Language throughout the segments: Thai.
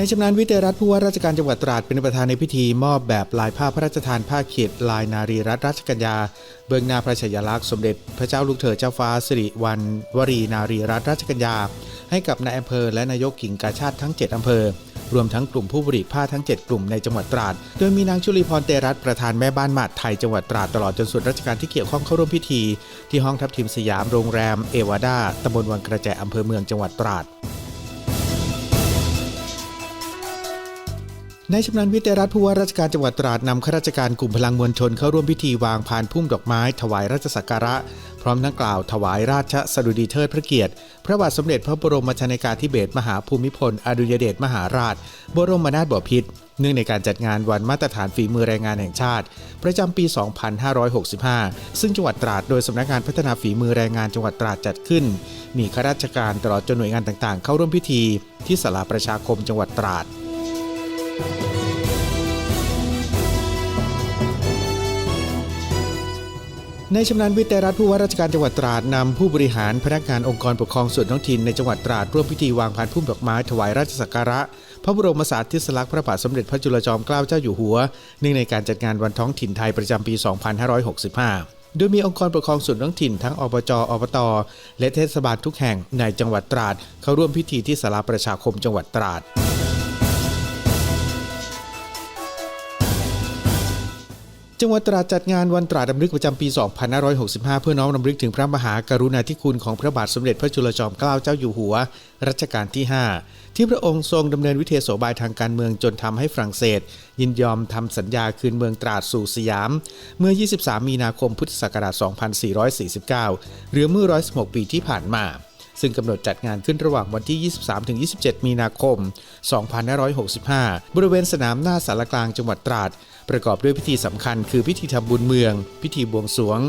ในชำนาญวิเตรัตผู้ว่าราชการจังหวัดตราดเป็นประธานในพิธีมอบแบบลายผ้าพระราชทานผ้าเขียดลายนารีรัตนราชกัญญา เบื้องหน้าพระชายาลักษณ์สมเด็จพระเจ้าลูกเธอเจ้าฟ้าสิริวัณวรีนารีรัตนราชกัญญา ให้กับนายอำเภอและนายกกิ่งกาชาติทั้ง 7อำเภอ รวมทั้งกลุ่มผู้ผลิตผ้าทั้ง 7 กลุ่มในจังหวัดตราด โดยมีนางชุลีพรเตรัตประธานแม่บ้านหมาดไทยจังหวัดตราดตลอดจนส่วนราชการที่เกี่ยวข้องเข้าร่วมพิธี ที่ห้องทับทิมสยามโรงแรม เอวาดาตำบลวังกระแจอำเภอเมืองจังหวัดตราด นายชำนาญวิเตรัตผู้ว่าราชการจังหวัดตราดนำข้าราชการกลุ่มพลังมวลชนเข้าร่วมพิธีวางพานพุ่มดอกไม้ถวายราชสักการะ พร้อมทั้งกล่าวถวายราชสดุดีเทิดพระเกียรติ พระบาทสมเด็จพระบรมชนกาธิเบศรมหาภูมิพล อดุยเดชมหาราช บรมนาถบพิตรเนื่องในการจัดงานวันมาตรฐานฝีมือแรงงานแห่งชาติ ประจำปี 2565 ซึ่งจังหวัดตราดโดยสำนักงานพัฒนาฝีมือแรงงานจังหวัดตราดจัดขึ้น มีข้าราชการตลอดจนหน่วยงานต่างๆ เข้าร่วมพิธี ที่ศาลาประชาคมจังหวัดตราด ในชำนาญวิเตรัตน์ผู้ว่าราชการจังหวัดตราดนำผู้บริหารพนักงานองค์กรปกครองส่วนท้องถิ่นในจังหวัดตราดร่วมพิธีวางพานพุ่มดอกไม้ถวายราชสักการะ พระบรมสารีริลักษณ์พระบาทสมเด็จพระจุลจอมเกล้าเจ้าอยู่หัวเนื่องในการจัดงานวันท้องถิ่นไทยประจำปี 2565โดยมีองค์กรปกครองส่วนท้องถิ่นทั้งอบจ อบต และเทศบาลทุกแห่งในจังหวัดตราด เข้าร่วมพิธีที่ศาลาประชาคมจังหวัดตราด จังหวัดตราดจัดงานวันตราดรำลึกประจำปี 2565 เพื่อน้อมรำลึกถึงพระมหากรุณาธิคุณของพระบาทสมเด็จพระจุลจอมเกล้าเจ้าอยู่หัว รัชกาลที่ 5 ที่พระองค์ทรงดำเนินวิเทศโสบายทางการเมืองจนทำให้ฝรั่งเศส ยินยอมทำสัญญาคืนเมืองตราดสู่สยาม เมื่อ 23 มีนาคมพุทธศักราช 2449 หรือเมื่อ 116 ปีที่ผ่านมา ซึ่งกำหนดจัดงานขึ้นระหว่างวันที่ 23-27 มีนาคม 2565 บริเวณสนามหน้าสารกลางจังหวัดตราด ประกอบด้วยพิธีสำคัญคือพิธีทำบุญเมือง พิธีบวงสวง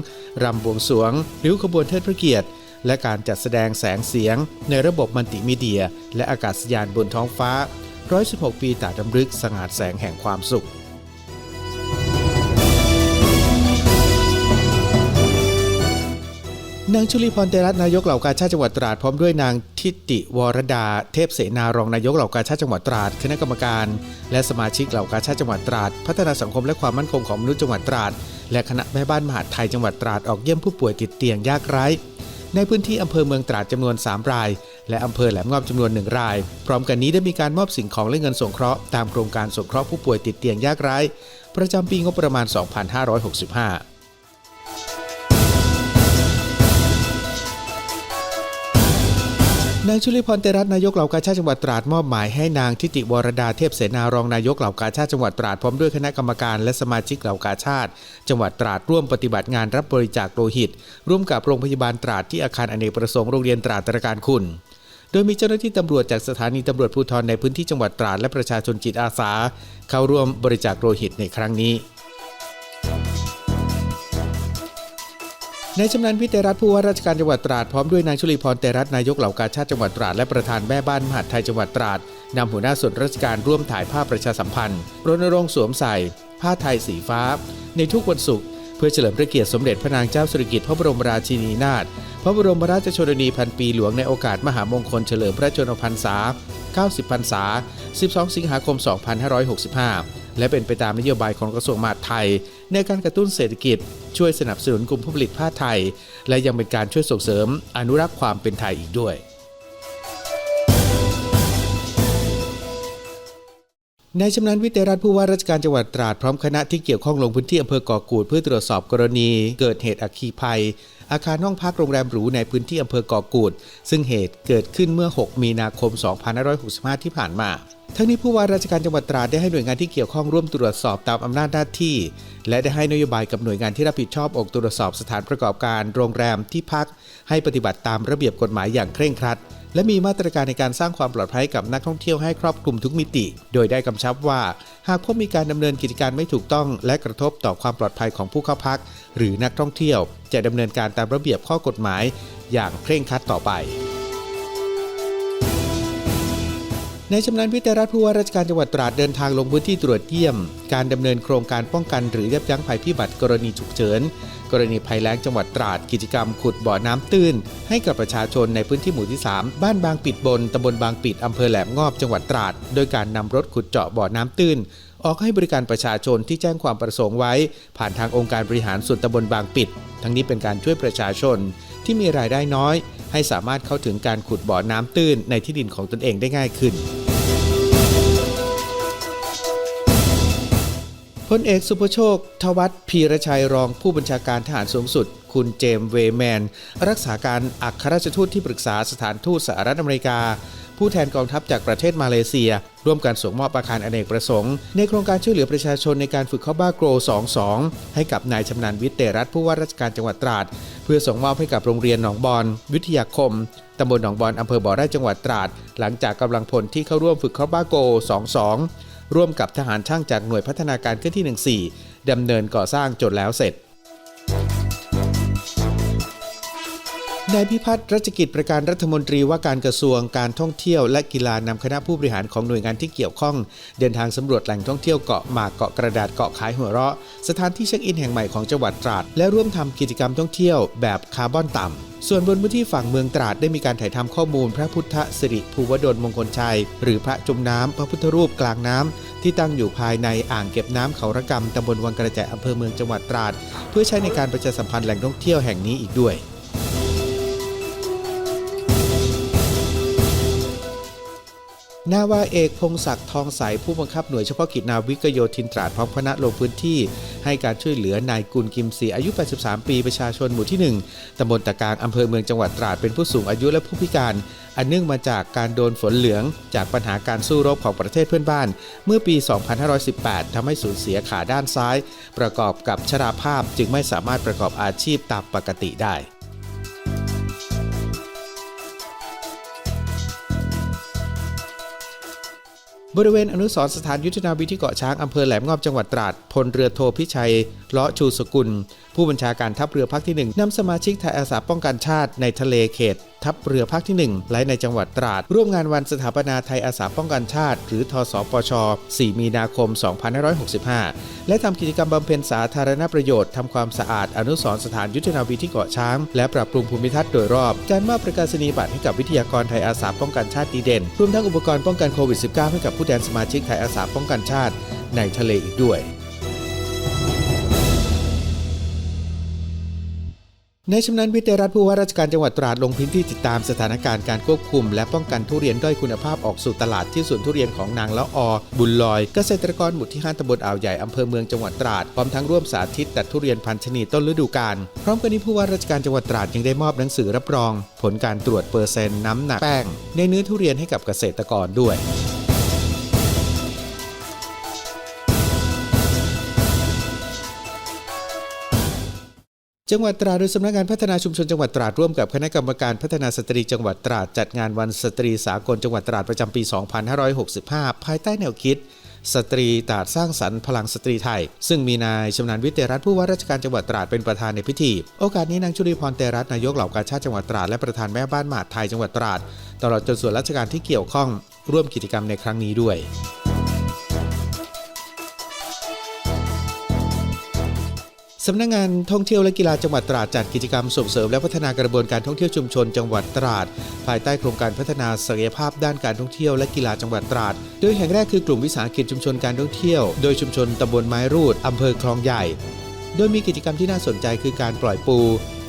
รำบวงสวง ริ้วขบวนเทิดพระเกียรติ และการจัดแสดงแสงเสียง ในระบบมัลติมีเดีย และอากาศยานบนท้องฟ้า 116 ปีตาดำลึกสง่าแสงแห่งความสุข นางชุลีพรเตรัตน์นายกเหล่ากาชาติจังหวัดตราดพร้อมด้วยนางทิติวรดา เทพเสนารองนายกเหล่ากาชาติจังหวัดตราดคณะกรรมการ และสมาชิกเหล่ากาชาติจังหวัดตราด พัฒนาสังคมและความมั่นคงของมนุษย์จังหวัดตราด และคณะแม่บ้านมหาดไทยจังหวัดตราดออกเยี่ยมผู้ป่วยติดเตียงยากไร้ ในพื้นที่อำเภอเมืองตราดจำนวน 3 ราย และอำเภอแหลมงอบจำนวน1ราย พร้อมกันนี้ได้มีการมอบสิ่งของและเงินสงเคราะห์ตามโครงการสงเคราะห์ผู้ป่วยติดเตียงยากไร้ ประจำปีงบประมาณ 2565 นางชุลีพรเตรัตน์นายกเหล่ากาชาติจังหวัดตราดมอบหมายให้นางทิติวรดาเทพเสนารองนายกเหล่ากาชาติจังหวัดตราดพร้อมด้วยคณะกรรมการและสมาชิกเหล่ากาชาติ จังหวัดตราดร่วมปฏิบัติงานรับบริจาคโลหิต ร่วมกับโรงพยาบาลตราดที่อาคารอเนกประสงค์โรงเรียนตราดตระการคุณโดยมีเจ้าหน้าที่ตำรวจจากสถานีตำรวจภูธรในพื้นที่จังหวัดตราดและประชาชนจิตอาสา เข้าร่วมบริจาคโลหิตในครั้งนี้ ในชำนาญวิเตรัตผู้ว่าราชการจังหวัดตราดพร้อมด้วยนางชุลีพรเตรัตนายกเหล่ากาชาติจังหวัดตราดและประธานแม่บ้านมหาดไทยจังหวัดตราดนำหัวหน้าส่วนราชการร่วมถ่ายภาพประชาสัมพันธ์รณรงค์สวมใส่ ผ้าไทยสีฟ้า ในทุกวันศุกร์เพื่อเฉลิมพระเกียรติสมเด็จพระนางเจ้าสิริกิติ์พระบรมราชินีนาถพระบรมราชชนนีพันปีหลวงในโอกาสมหามงคลเฉลิมพระชนมพรรษา 90 พรรษา 12 สิงหาคม 2565 และเป็นไปตามนโยบายของกระทรวงมหาดไทย ในการกระตุ้นเศรษฐกิจ ช่วยสนับสนุนกลุ่มผู้ผลิตผ้าไทย และยังเป็นการช่วยส่งเสริมอนุรักษ์ความเป็นไทยอีกด้วยนายชำนาญวิเตรัตผู้ว่าราชการจังหวัดตราดพร้อมคณะที่เกี่ยวข้องลงพื้นที่อำเภอก่อกูดเพื่อตรวจสอบกรณี เกิดเหตุอัคคีภัย อาคารห้องพักโรงแรมหรูในพื้นที่อำเภอกอกูด ซึ่งเหตุเกิดขึ้นเมื่อ 6 มีนาคม 2565 ที่ผ่านมาทั้งนี้ผู้ว่าราชการจังหวัดตราดได้ให้หน่วยงานที่เกี่ยวข้องร่วมตรวจสอบตามอำนาจหน้าที่ และได้ให้นโยบายกับหน่วยงานที่รับผิดชอบออกตรวจสอบสถานประกอบการโรงแรมที่พัก ให้ปฏิบัติตามระเบียบกฎหมายอย่างเคร่งครัด และมีมาตรการในการสร้างความปลอดภัยกับนักท่องเที่ยวให้ครอบคลุมทุกมิติ โดยได้กำชับว่า หากพบมีการดำเนินกิจการไม่ถูกต้อง และกระทบต่อความปลอดภัยของผู้เข้าพัก หรือนักท่องเที่ยว จะดำเนินการตามระเบียบข้อกฎหมาย อย่างเคร่งครัดต่อไปในชำนาญวิทยารัฐผู้ว่าราชการจังหวัดตราดเดินทางลงพื้นที่ตรวจเยี่ยม การดำเนินโครงการป้องกันหรือยับยั้งภัยพิบัติกรณีฉุกเฉิน กรณีภัยแล้งจังหวัดตราดกิจกรรมขุดบ่อน้ำตื้น ให้กับประชาชนในพื้นที่หมู่ที่ 3 บ้านบางปิดบนตำบลบางปิดอำเภอแหลมงอบจังหวัดตราด โดยการนำรถขุดเจาะบ่อน้ำตื้น ออกให้บริการประชาชนที่แจ้งความประสงค์ไว้ ผ่านทางองค์การบริหารส่วนตำบลบางปิด ทั้งนี้เป็นการช่วยประชาชนที่มีรายได้น้อย ให้สามารถเข้าถึงการขุดบ่อน้ำตื้นในที่ดินของตนเองได้ง่ายขึ้น พลเอกสุภโชค ทวัฒน์พีรชัยรองผู้บัญชาการทหารสูงสุด คุณเจมส์เวแมน รักษาการอัครราชทูตที่ปรึกษาสถานทูตสหรัฐอเมริกา ผู้แทนกองทัพจากประเทศมาเลเซีย ร่วมกันส่งมอบอาคารอเนกประสงค์ ในโครงการช่วยเหลือประชาชนในการฝึกข้าบ้าโกร 22 ให้กับนายชำนาญวิทย์เตรัตผู้ว่าราชการจังหวัดตราด เพื่อส่งมอบให้กับโรงเรียนหนองบอน วิทยาคมตำบลหนองบอนอำเภอบ่อไร่จังหวัดตราด หลังจากกำลังพลที่เข้าร่วมฝึกข้าบ้าโก 22 ร่วมกับทหารช่างจากหน่วยพัฒนาการเคลื่อนที่ 14ดำเนินก่อสร้างจนแล้วเสร็จ นายพิพัฒน์รัชกิจประการรัฐมนตรีว่าการกระทรวงการท่องเที่ยวและกีฬานำคณะผู้บริหารของหน่วยงานที่เกี่ยวข้อง เดินทางสำรวจแหล่งท่องเที่ยวเกาะหมากเกาะกระดาษเกาะขายหัวเราะ สถานที่เช็คอินแห่งใหม่ของจังหวัดตราด และร่วมทำกิจกรรมท่องเที่ยวแบบคาร์บอนต่ำส่วนบนพื้นที่ฝั่งเมืองตราดได้มีการถ่ายทำข้อมูลพระพุทธสิริภูวดลมงคลชัย หรือพระจมน้ำพระพุทธรูปกลางน้ำที่ตั้งอยู่ภายในอ่างเก็บน้ำเขาระกำตำบลวังกระแจอำเภอเมืองจังหวัดตราด เพื่อใช้ในการประชาสัมพันธ์แหล่งท่องเที่ยวแห่งนี้อีกด้วย นาวาเอกพงศักดิ์ทองใสผู้บังคับหน่วยเฉพาะกิจนาวิกโยธินตราดพร้อมคณะลงพื้นที่ ให้การช่วยเหลือนายกุลกิมศรีอายุ 83 ปี ประชาชนหมู่ที่ 1ตำบลตะกางอำเภอเมืองจังหวัดตราดเป็นผู้สูงอายุและผู้พิการ อันเนื่องมาจากการโดนฝนเหลือง จากปัญหาการสู้รบของประเทศเพื่อนบ้าน เมื่อปี 2518ทำให้สูญเสียขาด้านซ้าย ประกอบกับชราภาพจึงไม่สามารถประกอบอาชีพตามปกติได้ บริเวณอนุสรสถานยุทธนาวิที่เกาะช้างอำเภอแหลมงอบจังหวัดตราดพลเรือโทพิชัยเลาะชูสกุล ผู้บัญชาการทัพเรือภาคที่ 1นำสมาชิกไทยอาสาป้องกันชาติในทะเลเขต ทัพเรือภาคที่ 1 และในจังหวัดตราด ร่วมงานวันสถาปนาไทยอาสาป้องกันชาติ หรือทสปช 4 มีนาคม 2565 และทำกิจกรรมบำเพ็ญสาธารณประโยชน์ทำความสะอาดอนุสรณ์สถานยุทธนาวิที่เกาะช้าง และปรับปรุงภูมิทัศน์โดยรอบ การมอบประกาศนียบัตรให้กับวิทยากรไทยอาสาป้องกันชาติดีเด่น รวมทั้งอุปกรณ์ป้องกันโควิด -19 ให้กับผู้แทนสมาชิกไทยอาสาป้องกันชาติ ในทะเลอีกด้วย ในชำนาญวิทยารัฐผู้ว่าราชการจังหวัดตราดลงพื้นที่ติดตามสถานการณ์การควบคุม และป้องกันทุเรียนด้อยคุณภาพออกสู่ตลาดที่สวนทุเรียนของนางละออ บุญลอย เกษตรกรหมู่ที่ 5ตำบลอ่าวใหญ่อำเภอเมืองจังหวัดตราดพร้อมทั้งร่วมสาธิตตัดทุเรียนพันธุ์ชนีต้นฤดูกาลพร้อมกันนี้ผู้ว่าราชการจังหวัดตราดยังได้มอบหนังสือรับรอง ผลการตรวจเปอร์เซ็นต์น้ำหนักแป้ง ในเนื้อทุเรียนให้กับเกษตรกรด้วย จังหวัดตราดโดยสำนักงานพัฒนาชุมชนจังหวัดตราดร่วมกับคณะกรรมการพัฒนาสตรีจังหวัดตราดจัดงานวันสตรีสากลจังหวัดตราดประจำปี 2565 ภายใต้แนวคิด สตรีตราดสร้างสรรค์พลังสตรีไทย ซึ่งมีนายชำนาญวิทยารัฐผู้ว่าราชการจังหวัดตราดเป็นประธานในพิธี โอกาสนี้นางชุลีพรเตรัตน์นายกเหล่ากาชาติจังหวัดตราดและประธานแม่บ้านหมาดไทยจังหวัดตราด ตลอดจนส่วนราชการที่เกี่ยวข้อง ร่วมกิจกรรมในครั้งนี้ด้วย สำนักงานท่องเที่ยวและกีฬาจังหวัดตราดจัดกิจกรรมส่งเสริมและพัฒนากระบวนการท่องเที่ยวชุมชนจังหวัดตราด ภายใต้โครงการพัฒนาศักยภาพด้านการท่องเที่ยวและกีฬาจังหวัดตราด โดยแห่งแรกคือกลุ่มวิสาหกิจชุมชนการท่องเที่ยว โดยชุมชนตำบลไม้รูดอำเภอคลองใหญ่ โดยมีกิจกรรมที่น่าสนใจคือการปล่อยปู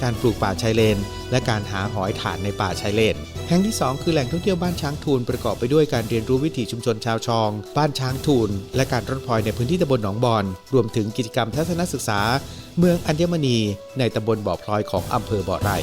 การปลูกป่าชายเลน และการหาหอยถ่านในป่าชายเลน แห่งที่ 2 คือแหล่งท่องเที่ยวบ้านช้างทูลประกอบไปด้วยการเรียนรู้วิถีชุมชนชาวชอง บ้านช้างทูลและการรถพลอยในพื้นที่ตำบลหนองบอน รวมถึงกิจกรรมทัศนศึกษา เมืองอัญมณีในตำบลบ่อพลอยของอำเภอบ่อไร่